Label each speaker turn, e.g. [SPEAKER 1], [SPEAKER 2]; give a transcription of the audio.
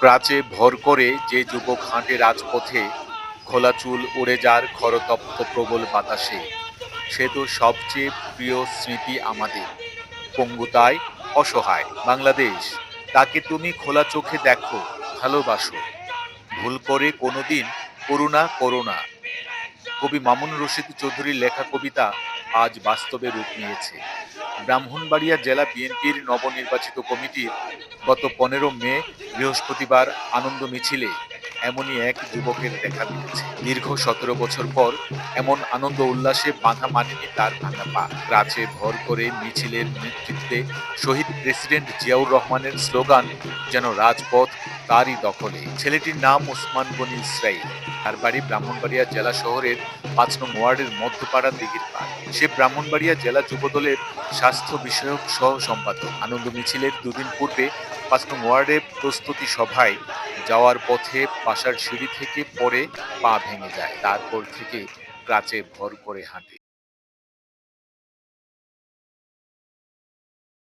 [SPEAKER 1] প্রাচে ভর করে যে যুবক হাঁটে রাজপথে, খোলা চুল উড়ে যার খরতপ্ত প্রবল বাতাসে। সে তো সবচেয়ে প্রিয় স্মৃতি আমাদের। পঙ্গুতায় অসহায়। বাংলাদেশ, তাকে তুমি খোলা চোখে দেখো, ভালোবাসো। ভুল করে কোনোদিন করুণা করোনা কবি মামুন রশিদ চৌধুরীর লেখা কবিতা আজ বাস্তবে রূপ নিয়েছে। ব্রাহ্মণবাড়িয়া জেলা বিএনপির নবনির্বাচিত কমিটির গত পনেরো মে বৃহস্পতিবার আনন্দ মিছিলে এমনই এক যুবকের দেখা মিলেছে দীর্ঘ সতেরো বছর পর এমন আনন্দ উল্লাসে বাধা মানেনি তার ভাঙা পা। রাজে ভর করে মিছিলের নেতৃত্বে শহীদ প্রেসিডেন্ট জিয়াউর রহমানের স্লোগান, যেন রাজপথ তারই দখলে। ছেলেটির নাম ওসমান গনি ইসরাইল। তার বাড়ি ব্রাহ্মণবাড়িয়া জেলা শহরের পাঁচ নং ওয়ার্ডের মধ্যপাড়া দিঘির পাড়। সে ব্রাহ্মণবাড়িয়া জেলা যুবদলের স্বাস্থ্য বিষয়ক সহ সম্পাদক আনন্দ মিছিলের দুদিন পূর্বে পাঁচ নং ওয়ার্ডে প্রস্তুতি সভায় যাওয়ার পথে বাসার সিঁড়ি থেকে পরে পা ভেঙে যায়। তারপর থেকে ক্রাচে ভর করে হাঁটে।